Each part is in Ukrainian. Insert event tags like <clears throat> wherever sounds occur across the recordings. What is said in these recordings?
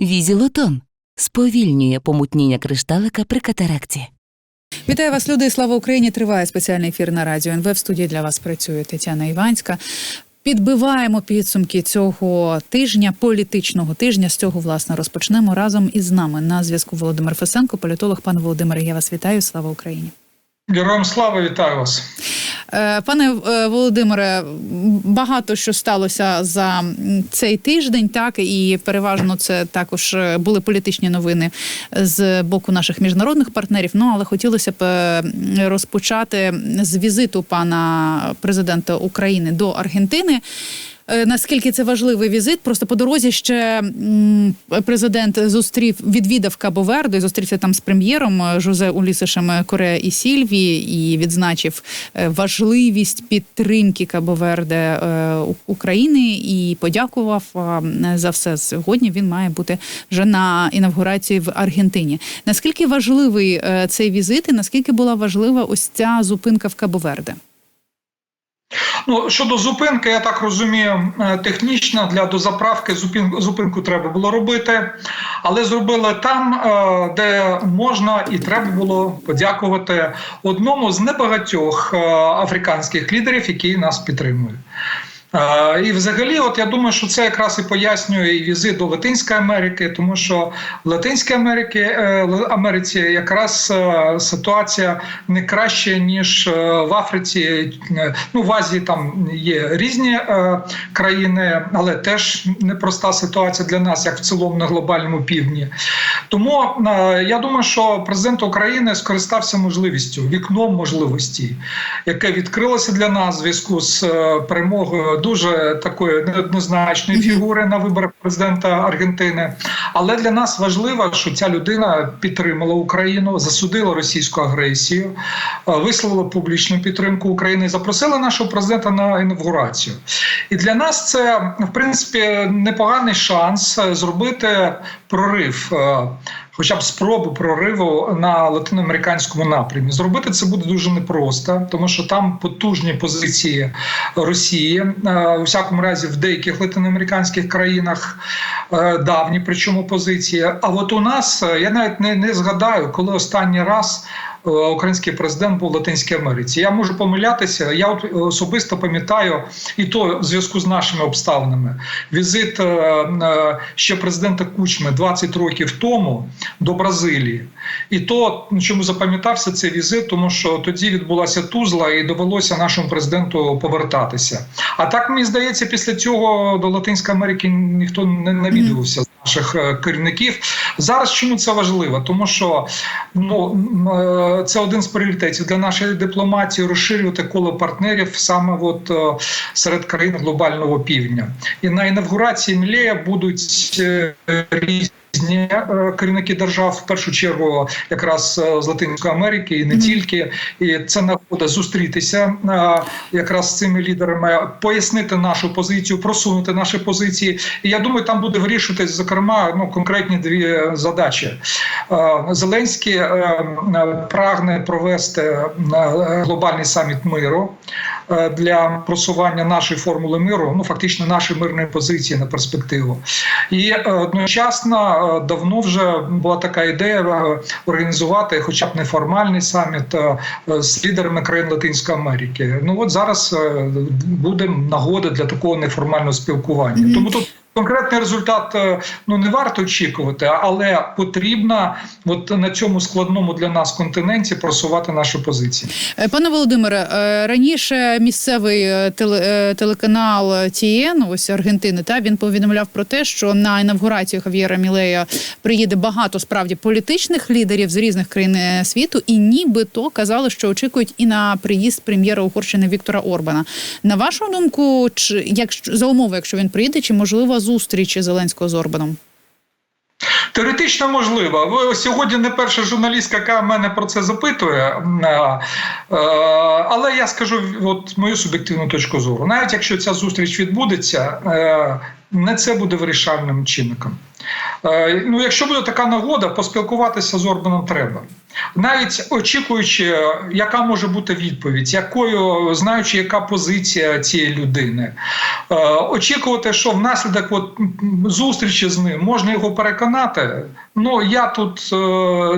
Візілотон сповільнює помутніння кришталика при катаракті. Вітаю вас, люди. Слава Україні! Триває спеціальний ефір на радіо НВ. В студії для вас працює Тетяна Іванська. Підбиваємо підсумки цього тижня, політичного тижня. З цього власне розпочнемо разом із нами на зв'язку Володимир Фесенко, політолог. Пане Володимире, я вас вітаю. Слава Україні! Героям слава вітаю вас. Е, Пане е, Володимире, багато що сталося за цей тиждень, так і переважно це також е, були політичні новини з боку наших міжнародних партнерів. Ну але хотілося б розпочати з візиту пана президента України до Аргентини. Е, Наскільки це важливий візит? Просто по дорозі ще президент зустрів відвідав Кабо-Верде, зустрівся там з прем'єром е, Жозе Улісишем Корея і Сільві і відзначив е, важливість підтримки Кабо-Верде е, України і подякував е, за все. Сьогодні він має бути вже на інавгурації в Аргентині. Наскільки важливий е, цей візит, і наскільки була важлива ось ця зупинка в Кабо-Верде? Ну щодо зупинки, я так розумію, е, технічно для дозаправки зупинку, зупинку треба було робити, але зробили там, е, де можна і треба було подякувати одному з небагатьох е, африканських лідерів, які нас підтримують. І, взагалі, от я думаю, що це якраз і пояснює і візит до Латинської Америки, тому що в Латинській Америці, е, Америці якраз е, ситуація не краще ніж е, в Африці. Ну в Азії там є різні країни, але теж непроста ситуація для нас, як в цілому на глобальному півдні. Тому я думаю, що президент України скористався можливістю, вікном можливості, яке відкрилося для нас в зв'язку з перемогою дуже такої неоднозначної фігури на виборах президента Аргентини. Але для нас важливо, що ця людина підтримала Україну, засудила російську агресію, е, висловила публічну підтримку України, і запросила нашого президента на інавгурацію. І для нас це в принципі непоганий шанс е, зробити прорив. Хоча б спробу прориву на латиноамериканському напрямі зробити це буде дуже непросто, тому що там потужні позиції Росії е, у всякому разі в деяких латиноамериканських країнах е, давні, причому позиції. А от у нас е, я навіть не, не згадаю, коли останній раз. Е, Український президент був в Латинській Америці. Я можу помилятися. Я особисто пам'ятаю, і то в зв'язку з нашими обставинами. Візит е, е, ще президента Кучми 20 років тому до Бразилії. І то чому запам'ятався цей візит, тому що тоді відбулася тузла, і довелося нашому президенту повертатися. А так мені здається, після цього до Латинської Америки ніхто не навідувався наших е, керівників. Зараз чому це важливо? Тому що ну е, це один з пріоритетів для нашої дипломатії розширювати коло партнерів саме от е, серед країн глобального півдня. І на інавгурації Мілея будуть е, різні. е, Керівники держав в першу чергу якраз е, з Латинської Америки і не тільки, і це нагода зустрітися е, якраз з цими лідерами, пояснити нашу позицію, просунути наші позиції. І я думаю, там буде вирішуватись зокрема ну конкретні дві задачі. Зеленський прагне провести глобальний саміт миру для просування нашої формули миру, ну фактично нашої мирної позиції на перспективу. І е, одночасно е, давно вже була така ідея е, організувати, хоча б неформальний саміт е, е, з лідерами країн Латинської Америки. Ну от зараз е, буде нагода для такого неформального спілкування. Тому тут. Конкретний результат е, ну не варто очікувати, але потрібно от на цьому складному для нас континенті просувати наші позиції. Е, Пане Володимире, е, раніше місцевий теле- телеканал ТІН, ось Аргентини, та він повідомляв про те, що на інавгурацію Хав'єра Мілея приїде багато справді політичних лідерів з різних країн світу, і нібито казали, що очікують і на приїзд прем'єра Угорщини Віктора Орбана. На вашу думку, чи якщо за умови, якщо він приїде, чи можлива зустріч Зеленського з Орбаном? Теоретично можливо. Сьогодні не перша журналістка, яка мене про це запитує. А, е, Але я скажу от мою суб'єктивну точку зору. Навіть якщо ця зустріч відбудеться, е, не це буде вирішальним чинником. Е, Ну, якщо буде така нагода, поспілкуватися з Орбаном треба. Навіть очікуючи, яка може бути відповідь, якою знаючи, яка позиція цієї людини, е, очікувати, що внаслідок от, зустрічі з ним можна його переконати. Ну я тут е,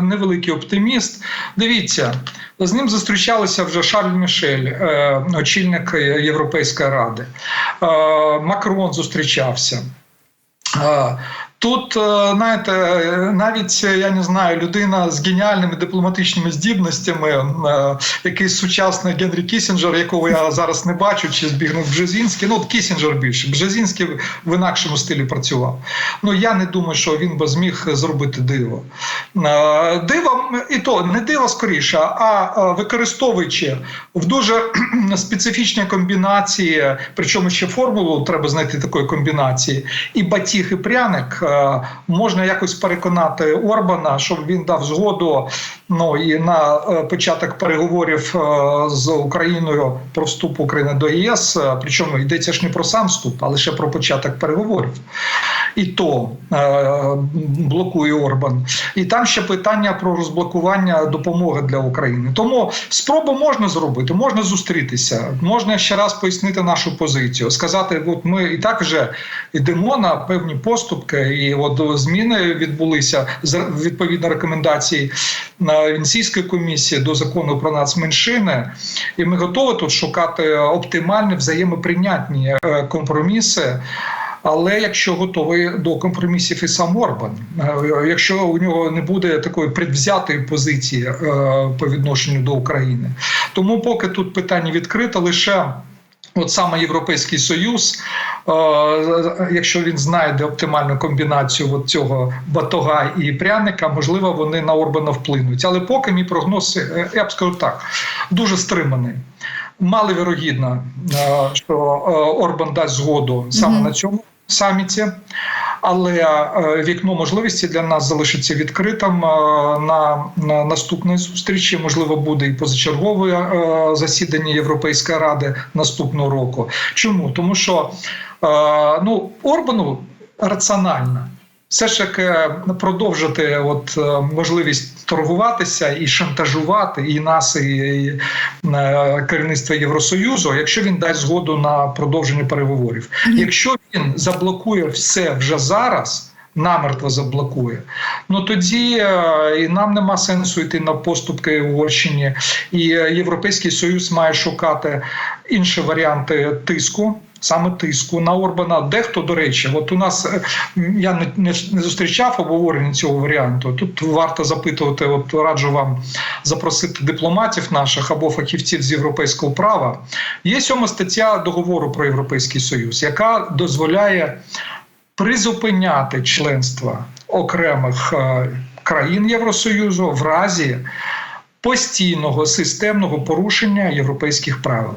невеликий оптиміст. Дивіться, з ним зустрічалися вже Шарль Мішель, очільник Європейської ради. Макрон зустрічався. Тут, е, знаєте, навіть е, я не знаю, людина з геніальними дипломатичними здібностями, е, якийсь сучасний Генрі Кісінджер, якого я зараз не бачу, чи збігнув Бжезінський. Ну, Кісінджер більше. Бжезінський в інакшому стилі працював. Ну я не думаю, що він би зміг зробити диво. Диво і то не диво скоріше, а використовуючи в дуже <clears throat> специфічній комбінації, причому ще формулу треба знайти такої комбінації, і батіг, і пряник можна якось переконати Орбана, щоб він дав згоду ну і на е, початок переговорів е, з Україною про вступ України до ЄС. Е, Причому йдеться ж не про сам вступ, а лише про початок переговорів. І то е, блокує Орбан. І там ще питання про розблокування допомоги для України. Тому спробу можна зробити, можна зустрітися, можна ще раз пояснити нашу позицію, сказати, от ми і так вже йдемо на певні поступки, і от зміни відбулися відповідно рекомендацій на Венеційської комісії до закону про нацменшини, і ми готові тут шукати оптимальні взаємоприйнятні е, компроміси. Але якщо готовий до компромісів і сам Орбан, Е, якщо у нього не буде такої предвзятої позиції е, по відношенню до України, тому поки тут питання відкрите, лише от саме Європейський Союз, е, якщо він знайде оптимальну комбінацію от цього батога і пряника, можливо, вони на Орбана вплинуть. Але поки мій прогноз, е, я б скажу так, дуже стриманий. Маловірогідно, е, що е, Орбан дасть згоду саме Мгм. на цьому саміті. Але е, вікно можливості для нас залишиться відкритим е, на, наступній зустрічі. Можливо, буде і позачергове е, засідання Європейської ради наступного року. Чому? Тому що ну, Орбану раціонально. Все ж таки продовжити от е, можливість торгуватися і шантажувати і нас, і, і е, керівництво Євросоюзу, якщо він дасть згоду на продовження переговорів. Якщо він заблокує все вже зараз. Намертво заблокує, ну тоді е, і нам нема сенсу йти на поступки Угорщині, і Європейський Союз має шукати інші варіанти тиску, саме тиску на Орбана. Дехто, до речі, от у нас е, я не, не, не зустрічав обговорення цього варіанту. Тут варто запитувати, от раджу вам запросити дипломатів наших або фахівців з європейського права. Є сьома стаття договору про Європейський Союз, яка дозволяє призупиняти членство окремих е, країн Євросоюзу в разі постійного системного порушення європейських правил.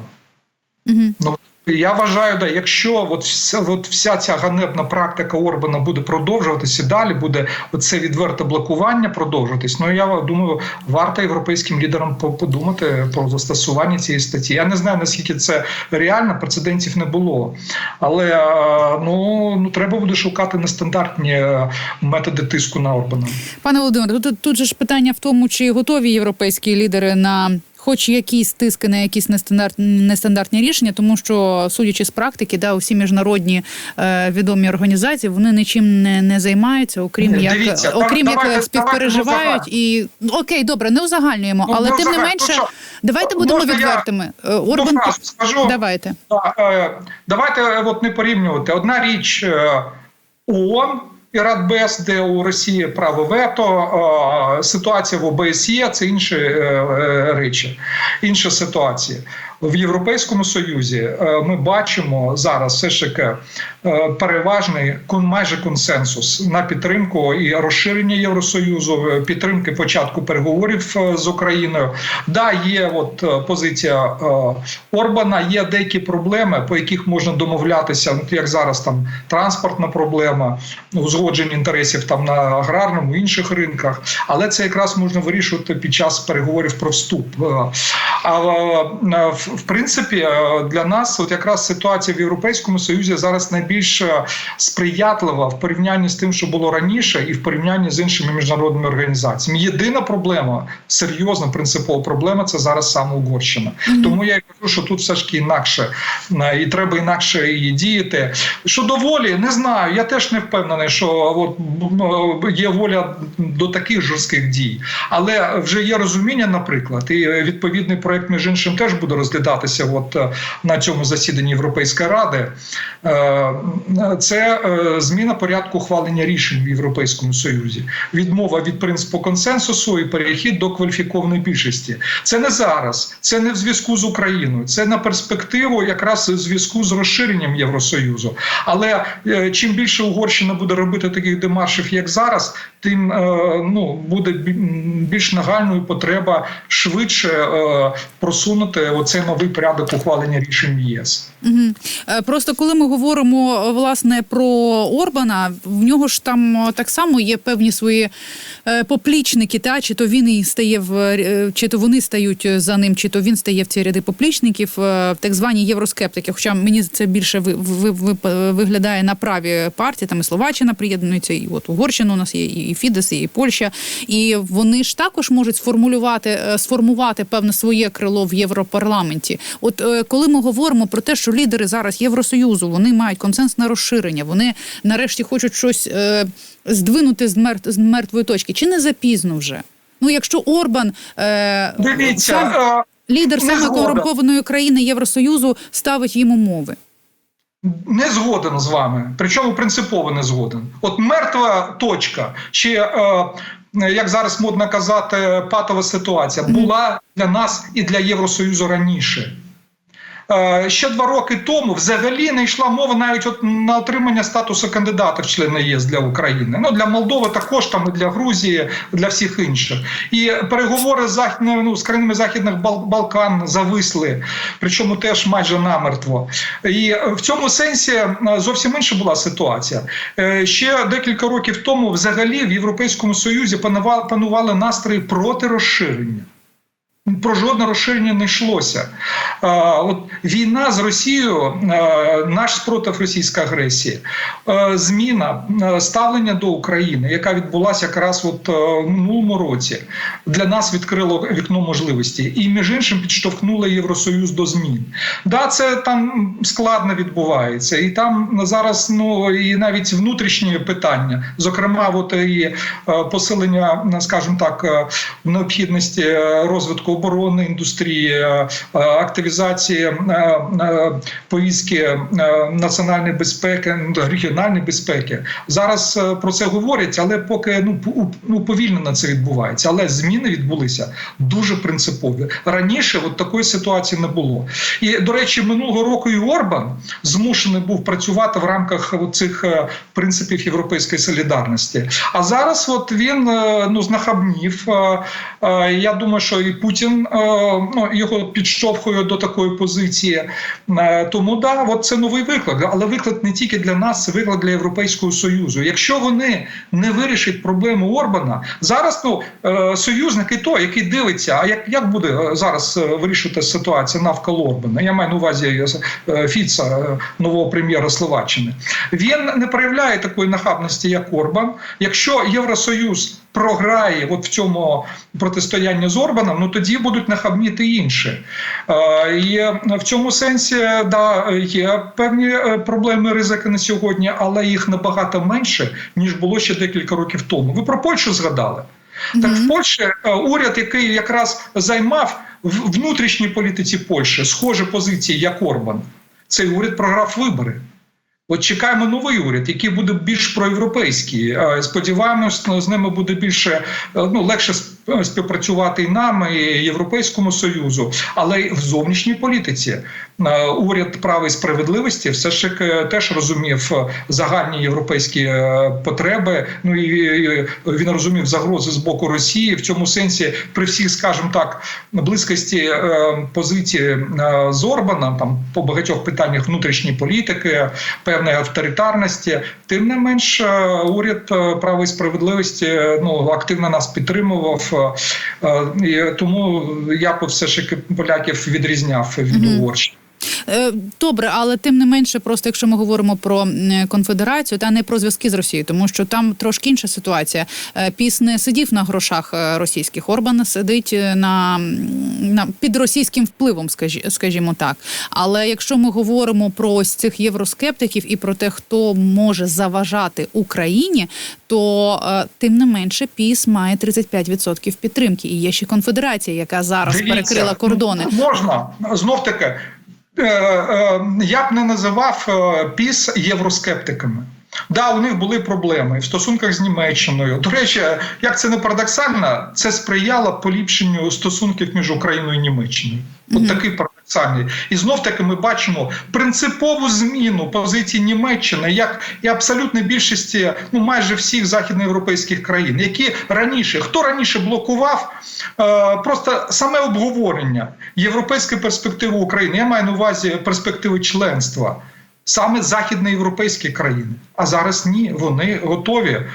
Мгм. Ну я вважаю, да, якщо от вся, от вся ця ганебна практика Орбана буде продовжуватися далі, буде оце відверте блокування продовжуватись. Ну я думаю, варто європейським лідерам подумати про застосування цієї статті. Я не знаю наскільки це реально, прецедентів не було. Але е, ну, ну треба буде шукати нестандартні е, методи тиску на Орбана. Пане Володимире, тут, тут же ж питання в тому, чи готові європейські лідери на хоч якісь тиски на якісь нестандартні, нестандартні рішення, тому що, судячи з практики, да, усі міжнародні е, відомі організації вони нічим не, не займаються, окрім як дивіться, окрім давайте- як співпереживають давайте і ну, окей, добре, не узагальнюємо, Ну, але не тим не менше, ну, що, давайте будемо можна я відвертими. Е, Орбан фразу скажу. давайте. Е, Давайте е, от не порівнювати. Одна річ е, ООН і Радбез, де у Росії право вето, ситуація в ОБСЄ це інші е, е, речі, інша ситуація. В Європейському Союзі е, ми бачимо зараз все ж таки переважний кон- майже консенсус на підтримку і розширення Євросоюзу, е, підтримки початку переговорів е, з Україною. Да, є от е, позиція е, Орбана, є деякі проблеми, по яких можна домовлятися. Як зараз там транспортна проблема, узгодження інтересів там на аграрному інших ринках, але це якраз можна вирішувати під час переговорів про вступ. Е, А е, в принципі, е, для нас от якраз ситуація в Європейському Союзі зараз найбільш е, сприятлива в порівнянні з тим, що було раніше, і в порівнянні з іншими міжнародними організаціями. Єдина проблема, серйозна принципова проблема це зараз саме Угорщина. Тому я і кажу, що тут все ж таки інакше е, і треба інакше і діяти. Щодо волі, не знаю. Я теж не впевнений, що от є воля до таких жорстких дій, але вже є розуміння, наприклад, і відповідний проект між іншим теж буде розглядатися. От е, на цьому засіданні Європейської ради. Е, Це е, зміна порядку ухвалення рішень в Європейському Союзі, відмова від принципу консенсусу і перехід до кваліфікованої більшості. Це не зараз, це не в зв'язку з Україною, це на перспективу, якраз в зв'язку з розширенням Євросоюзу. Але е, чим більше Угорщина буде робити таких демаршів, як зараз, тим ну буде більш нагальною потреба швидше просунути оцей новий порядок ухвалення рішень в ЄС. Просто коли ми говоримо власне про Орбана, в нього ж там е, так само є певні свої е, поплічники, та чи то він і стає в е, чи то вони стають за ним, чи то він стає в ці ряди поплічників, так звані євроскептики. Хоча мені це більше ви, ви, ви, виглядає на праві партії, там і Словаччина приєднується, і от Угорщина у нас є, і Фідес, і Польща. І вони ж також можуть сформулювати, сформувати певне своє крило в Європарламенті. От коли ми говоримо про те, що лідери зараз Євросоюзу вони мають консенсусне розширення, вони нарешті хочуть щось е, здвинути з, мертв, з мертвої точки. Чи не запізно вже? Ну, якщо Орбан е, Дивіться, сам, е, лідер саме корумпованої країни Євросоюзу ставить їм умови. Не згоден з вами, причому принципово не згоден. От мертва точка, чи е, як зараз модно казати, патова ситуація була для нас і для Євросоюзу раніше. Е, Ще два роки тому взагалі не йшла мова навіть от на отримання статусу кандидата в члени ЄС для України. Ну для Молдови також там і для Грузії, для всіх інших. І переговори з ну, з країнами західних Балкан зависли, причому теж майже намертво. І в цьому сенсі е, зовсім інша була ситуація. Е, Ще декілька років тому, взагалі, в Європейському Союзі панували, панували настрої проти розширення. Про жодне розширення не йшлося. От війна з Росією, наш спротив російської агресії, зміна ставлення до України, яка відбулася якраз от е, в минулому році, для нас відкрило вікно можливості, і між іншим підштовхнуло Євросоюз до змін. Да, це там складно відбувається, і там зараз ну і навіть внутрішні питання, зокрема, от і е, посилення, скажімо так, е, необхідності розвитку оборони індустрії, е, е, активізації е, повістки національної безпеки, регіональної безпеки. Зараз про це говорять, але поки ну ну повільно це відбувається. Але зміни відбулися дуже принципові. Раніше от такої ситуації не було. І до речі, минулого року і Орбан змушений був працювати в рамках цих принципів європейської солідарності. А зараз, от він ну знахабнів. Я думаю, що і Путін е, ну, його підштовхує до такої позиції. Е, Тому да, от це новий виклик. Але виклик не тільки для нас, це виклик для Європейського союзу. Якщо вони не вирішать проблему Орбана, зараз ну е, союзник і той, який дивиться, а як, як буде зараз вирішувати ситуація навколо Орбана? Я маю на увазі Фіца, нового прем'єра Словаччини. Він не проявляє такої нахабності, як Орбан. Якщо Євросоюз програє от в цьому протистоянні з Орбаном, ну тоді будуть нахабніти інші. Е, І в цьому сенсі да, є певні е, проблеми ризики на сьогодні, але їх набагато менше, ніж було ще декілька років тому. Ви про Польщу згадали? Так в Польщі е, уряд, який якраз займав в внутрішній політиці Польщі схожі позиції, як Орбан, цей уряд програв вибори. От чекаємо новий уряд, який буде більш проєвропейський. Е, Сподіваємось, з ними буде більше е, ну легше співпрацювати і нам, і Європейському Союзу, але й в зовнішній політиці. Е, уряд права і справедливості все ж теж розумів е, загальні європейські е, потреби. Ну і він розумів загрози з боку Росії в цьому сенсі, при всіх, скажімо так, близькості позиції з Орбаном, там по багатьох питаннях внутрішньої політики, певної авторитарності. Тим не менш, уряд права і справедливості ну активно нас підтримував, і тому я б все ж поляків відрізняв від. Угорщини. Е, Добре, але тим не менше, просто якщо ми говоримо про конфедерацію, та не про зв'язки з Росією, тому що там трошки інша ситуація. Е, Піс не сидів на грошах е, російських. Орбан сидить на, на під російським впливом, скажі- скажімо так. Але якщо ми говоримо про ось цих євроскептиків і про те, хто може заважати Україні, то тим не менше піс має 35% підтримки. І є ще конфедерація, яка зараз Дивіться, перекрила кордони. Можна знов таки. Е, е, Я б не називав е, піс євроскептиками. Да, у них були проблеми в стосунках з Німеччиною. До речі, як це не парадоксально, це сприяло поліпшенню стосунків між Україною і Німеччиною. От такий парадоксальний. І знов таки ми бачимо принципову зміну позиції Німеччини, як і абсолютної більшості, ну майже всіх західноєвропейських країн, які раніше хто раніше блокував е, просто саме обговорення європейської перспективи України. Я маю на увазі перспективи членства. Саме західноєвропейські країни, а зараз ні, вони готові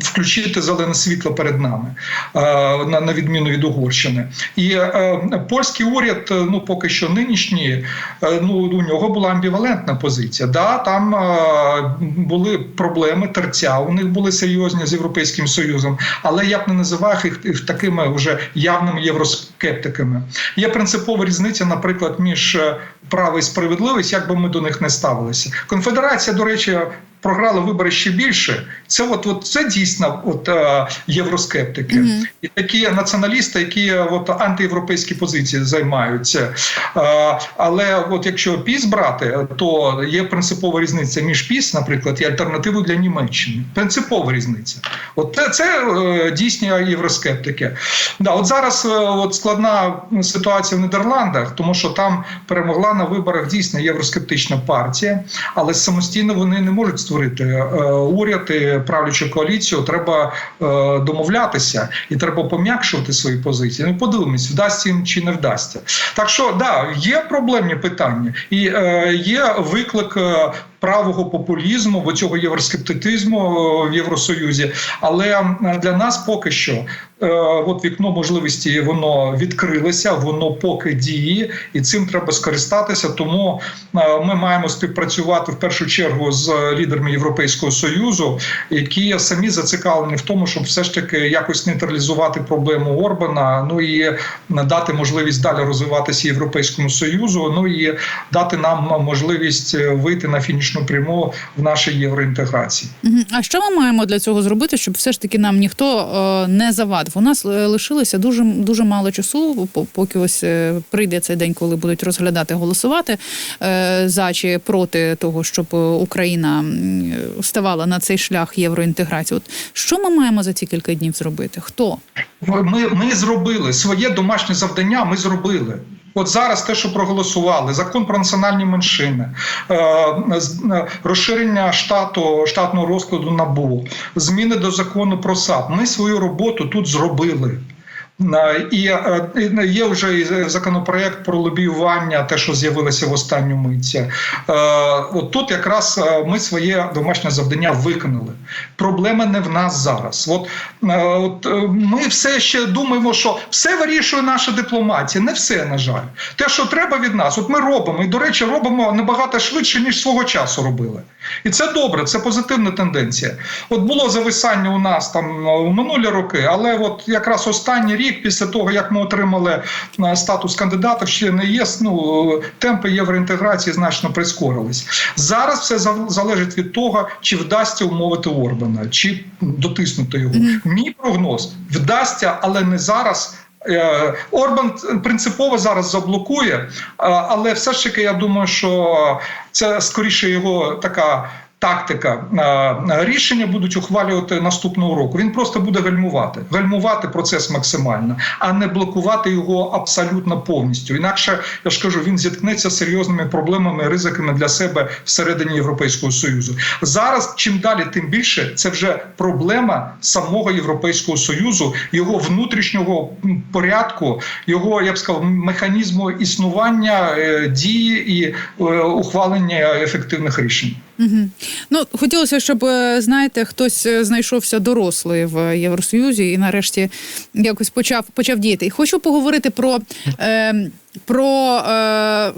включити зелене світло перед нами, е, на, відміну від Угорщини. І е, польський уряд, е, ну поки що нинішній, е, ну у нього була амбівалентна позиція. Да, там е, були проблеми терця, у них були серйозні з Європейським Союзом, але я б не називав їх такими вже явними євроскептиками. Є принципова різниця, наприклад, між е, право і справедливість, як би ми до них не ставилися. Конфедерація, до речі, програла вибори ще більше. Це от, от це дійсно от е, євроскептики Мгм. і такі націоналісти, які от антиєвропейські позиції займаються. Е, але от якщо піс брати, то є принципова різниця між піс, наприклад, і альтернативою для Німеччини. Принципова різниця. От це, це е, дійсні євроскептики. Да, от зараз е, от складна ситуація в Нідерландах, тому що там перемогла на виборах дійсно євроскептична партія, але самостійно вони не можуть створити е, уряд і правлячу коаліцію. Треба е, домовлятися і треба пом'якшувати свої позиції. Ну подивимось, вдасться їм чи не вдасться. Так що да, є проблемні питання, і е, є виклик. Правого популізму, бо цього євроскептицизму е, в Євросоюзі, але для нас поки що е, от вікно можливості воно відкрилося, воно поки діє, і цим треба скористатися. Тому е, ми маємо співпрацювати в першу чергу з лідерами Європейського союзу, які самі зацікавлені в тому, щоб все ж таки якось нейтралізувати проблему Орбана. Ну і надати можливість далі розвиватися європейському союзу. Ну і дати нам можливість вийти на фінішну пряму в нашій євроінтеграції. А що ми маємо для цього зробити, щоб все ж таки нам ніхто е, не завадив? У нас е, лишилося дуже дуже мало часу, по- поки ось е, прийде цей день, коли будуть розглядати, голосувати за чи проти того, щоб Україна ставала на цей шлях євроінтеграції. От що ми маємо за ці кілька днів зробити? Хто? Ми, ми зробили своє домашнє завдання. Ми зробили. От зараз те, що проголосували, закон про національні меншини, е, е, розширення штату штатного розкладу НАБУ, зміни до закону про САП. Ми свою роботу тут зробили. Е, І е, є вже законопроект про лобіювання, те, що з'явилося в останню мить. Е, От тут якраз е, ми своє домашнє завдання виконали. Проблема не в нас зараз. От, е, от е, ми все ще думаємо, що все вирішує наша дипломатія. Не все, на жаль. Те, що треба від нас, от ми робимо. І, до речі, робимо набагато швидше, ніж свого часу робили. І це добре, це позитивна тенденція. От було зависання у нас там у минулі роки, але от якраз останній рік, після того як ми отримали е, статус кандидата в члени ЄС, ну темпи євроінтеграції значно прискорились. Зараз все залежить від того, чи вдасться умовити Орбана, чи дотиснути його. Мій прогноз вдасться, але не зараз. Е, Орбан принципово зараз заблокує, але все ж таки я думаю, що це скоріше його така тактика е, рішення будуть ухвалювати наступного року. Він просто буде гальмувати, гальмувати процес максимально, а не блокувати його абсолютно повністю. Інакше я ж кажу, він зіткнеться з серйозними проблемами, ризиками для себе всередині Європейського союзу. Зараз чим далі, тим більше це вже проблема самого Європейського союзу, його внутрішнього порядку, його я б сказав, механізму існування е, дії і е, ухвалення ефективних рішень. Угу. Ну хотілося, щоб е, знаєте, хтось е, знайшовся дорослий в Євросоюзі і нарешті якось почав почав діяти. І хочу поговорити про, е, про е,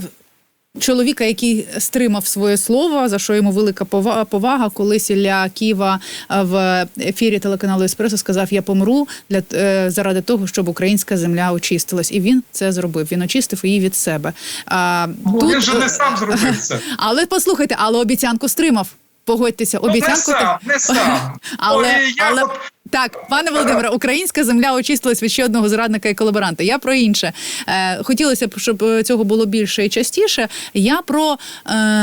чоловіка, який стримав своє слово, за що йому велика пова- повага. Колись Ілля Ківа е, в ефірі телеканалу Еспресо сказав: Я помру для е, заради того, щоб українська земля очистилась. І він це зробив. Він очистив її від себе. А, Бо тут, він же не сам зробив це. <laughs> але послухайте, але обіцянку стримав. Погодьтеся, Ну, не сам, не <laughs> сам. Але, Ой, я але от так, пане Володимире, українська земля очистилась від ще одного зрадника і колаборанта. Я про інше. Е, хотілося б, щоб е, цього було більше і частіше. Я про е,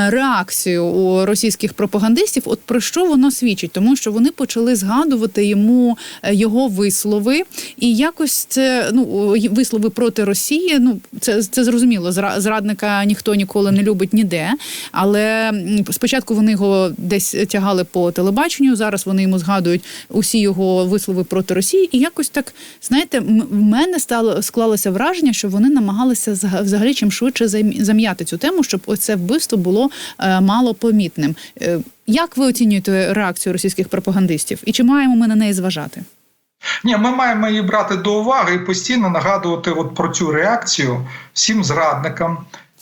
реакцію у російських пропагандистів. От про що воно свідчить? Тому що вони почали згадувати йому його вислови, і якось це ну вислови проти Росії. Ну це, це зрозуміло. Зра- Зрадника ніхто ніколи не любить ніде. Але спочатку вони його десь тягали по телебаченню. Зараз вони йому згадують усі його вислови проти Росії. І якось так, знаєте, в мене стало склалося враження, що вони намагалися взагалі чим швидше зам'яти цю тему, щоб оце вбивство було е, мало помітним. Е, як ви оцінюєте реакцію російських пропагандистів? І чи маємо ми на неї зважати? Ні, ми маємо її брати до уваги і постійно нагадувати от про цю реакцію всім зрадникам.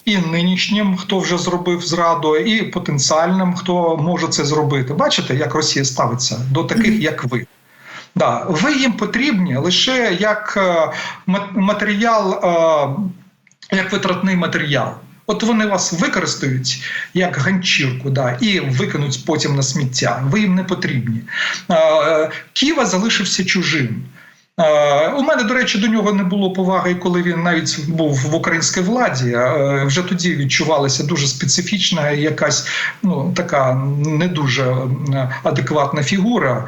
І нинішнім, хто вже зробив зраду, і потенціальним, хто може це зробити. Бачите, як Росія ставиться до таких, як ви. Да, ви їм потрібні лише як е, матеріал, е, як витратний матеріал. От вони вас використають як ганчірку, да, і викинуть потім на сміття. Ви їм не потрібні. Е, Ківа залишився чужим. У мене, до речі, до нього не було поваги, коли він навіть був в українській владі. Е, Вже тоді відчувалася дуже специфічна, якась ну така не дуже е, адекватна фігура.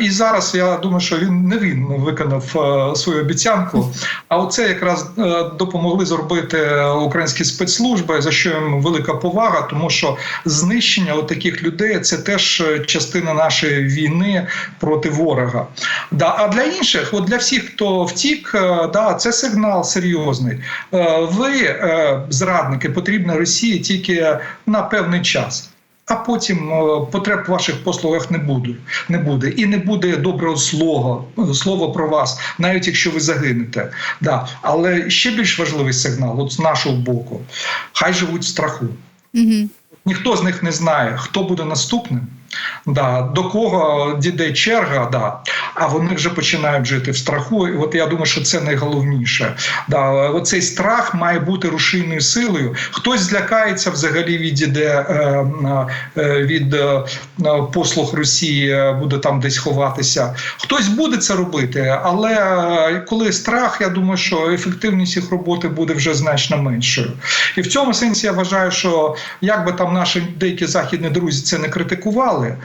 І зараз я думаю, що він не він виконав е, свою обіцянку. А оце якраз допомогли зробити українські спецслужби, за що їм велика повага, тому що знищення таких людей це теж частина нашої війни проти ворога. Да, для інших, от для всіх, хто втік, е, да, це сигнал серйозний. Е, Ви, е, зрадники, потрібні Росії тільки на певний час. А потім потреб в ваших послугах не буде, не буде. І не буде доброго слова, слова про вас, навіть якщо ви загинете. Да. Але ще більш важливий сигнал, от з нашого боку, хай живуть в страху. Угу. Ніхто з них не знає, хто буде наступним, да, до кого дійде черга, да, а вони вже починають жити в страху. І от я думаю, що це найголовніше. Да, оцей страх має бути рушійною силою. Хтось злякається взагалі відійде е, е, від е, послуг Росії, буде там десь ховатися. Хтось буде це робити, але коли страх, я думаю, що ефективність їх роботи буде вже значно меншою. І в цьому сенсі я вважаю, що як би там наші деякі західні друзі це не критикували, е,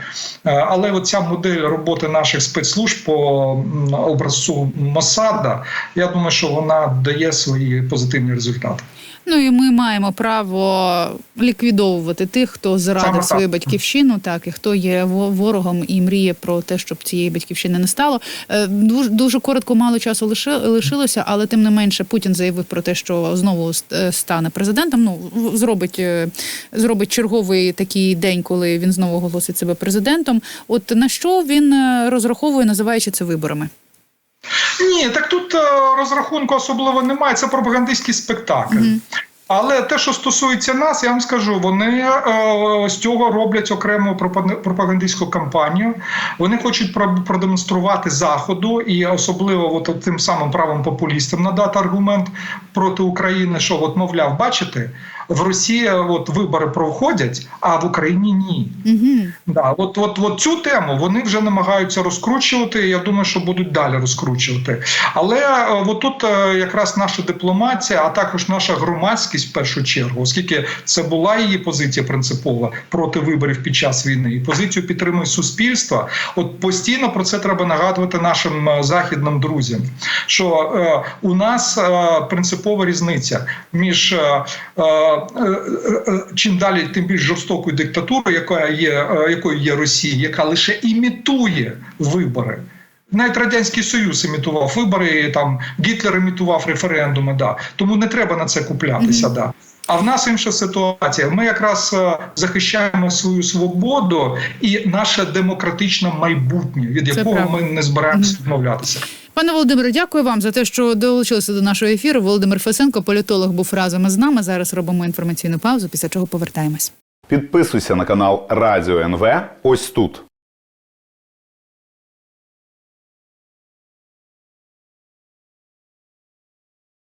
але оця модель роботи наших спецслужб по образцу Мосада, я думаю, що вона дає свої позитивні результати. Ну і ми маємо право ліквідовувати тих, хто Саме зрадив так. свою батьківщину, так і хто є ворогом і мріє про те, щоб цієї батьківщини не стало. Е, Дуже дуже коротко, мало часу лиши, лишилося, але тим не менше Путін заявив про те, що знову е, стане президентом. Ну зробить е, зробить черговий такий день, коли він знову оголосить себе президентом. От на що він розраховує, називаючи це виборами? Ні, так тут е, розрахунку особливо немає. Це пропагандистський спектакль. Але те, що стосується нас, я вам скажу, вони е, з цього роблять окрему пропаганди- пропагандистську кампанію. Вони хочуть про- продемонструвати заходу і особливо от тим самим правим популістам надати аргумент проти України, що от мовляв, бачите, в Росії от вибори проходять, а в Україні ні. Угу. Да, от, от, от цю тему вони вже намагаються розкручувати. Я думаю, що будуть далі розкручувати. Але е, от тут е, якраз наша дипломатія, а також наша громадськість в першу чергу, оскільки це була її позиція принципова проти виборів під час війни, і позицію підтримує суспільство. От постійно про це треба нагадувати нашим е, західним друзям. Що е, у нас е, принципова різниця між е, е, е, е, чим далі, тим більш жорстокою диктатурою, яка є, е, якою є Росія, яка лише імітує вибори. Навіть радянський союз імітував вибори, там Гітлер імітував референдуми. Да тому не треба на це куплятися. Да. А в нас інша ситуація. Ми якраз е, захищаємо свою свободу і наше демократичне майбутнє, від Це якого правда. ми не збираємося відмовлятися. Пане Володимире, дякую вам за те, що долучилися до нашого ефіру. Володимир Фесенко, політолог, був разом із нами. Зараз робимо інформаційну паузу, після чого повертаємось. Підписуйся на канал Радіо НВ ось тут.